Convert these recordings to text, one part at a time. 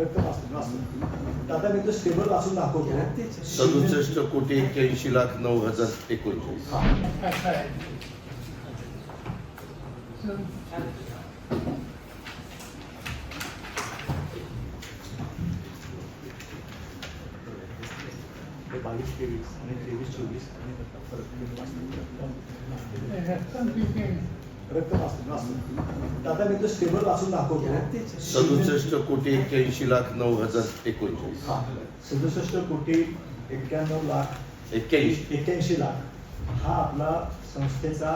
रक्त वाचतो वाचतो दादा मी तो स्टेबल असून दाखवतो सदुसष्ट कोटी एक्क्याऐंशी लाख नऊ हजार एकोणचाळीस. बावीस तेवीस आणि तेवीस चोवीस आणि परत मी तो स्टेबल दाखवतो. सदुसष्ट कोटी एक्क्याऐंशी लाख नऊ हजार एकोणचाळीस. हा. सदुसष्ट कोटी एक्क्याण्णव लाख एक्क्याऐंशी. एक्क्याऐंशी लाख हा आपला संस्थेचा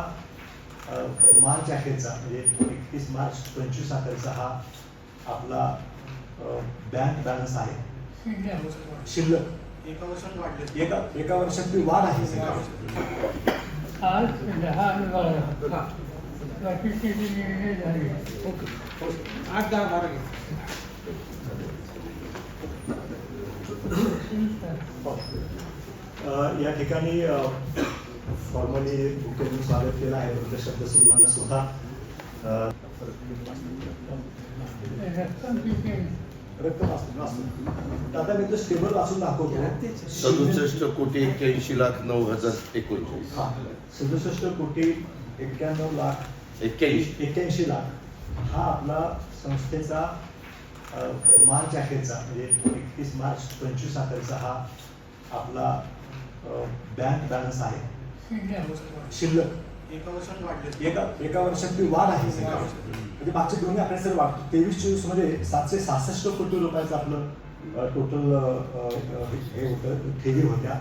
मार्च अखेरचा म्हणजे एकतीस मार्च पंचवीस अखेरचा हा आपला बँक बॅलन्स आहे. शिल्लक एका वर्षात वाढले. एका एका वर्षात ती. वाढ आहे. आज निर्णय झाले आठ दहा बारा या ठिकाणी फॉर्मली मुख्यमंत्री स्वागत केलं आहे. तुमच्या शब्द सुरुवात स्वतः रक्कम दादा मी तो स्टेबल वाचून दाखवतो. सदुसष्ट कोटी एक्क्याऐंशी लाख नऊ हजार एकोणचाळीस. हा सदुसष्ट कोटी एक्क्याण्णव लाख एक्क्याऐंशी एक्क्याऐंशी लाख हा आपला संस्थेचा मार्च अखेरचा म्हणजे एकतीस मार्च पंचवीस अखेरचा हा आपला बँक बॅलन्स आहे. शिल्लक. एका वर्षात वाढले. एका एका वर्षात ती वाढ आहे. म्हणजे मागचे दोन्ही आकडे सर वाढतो तेवीस चोवीसमध्ये सातशे सहासष्ट कोटी रुपयाचं आपलं टोटल हे होतं ठेवी होत्या.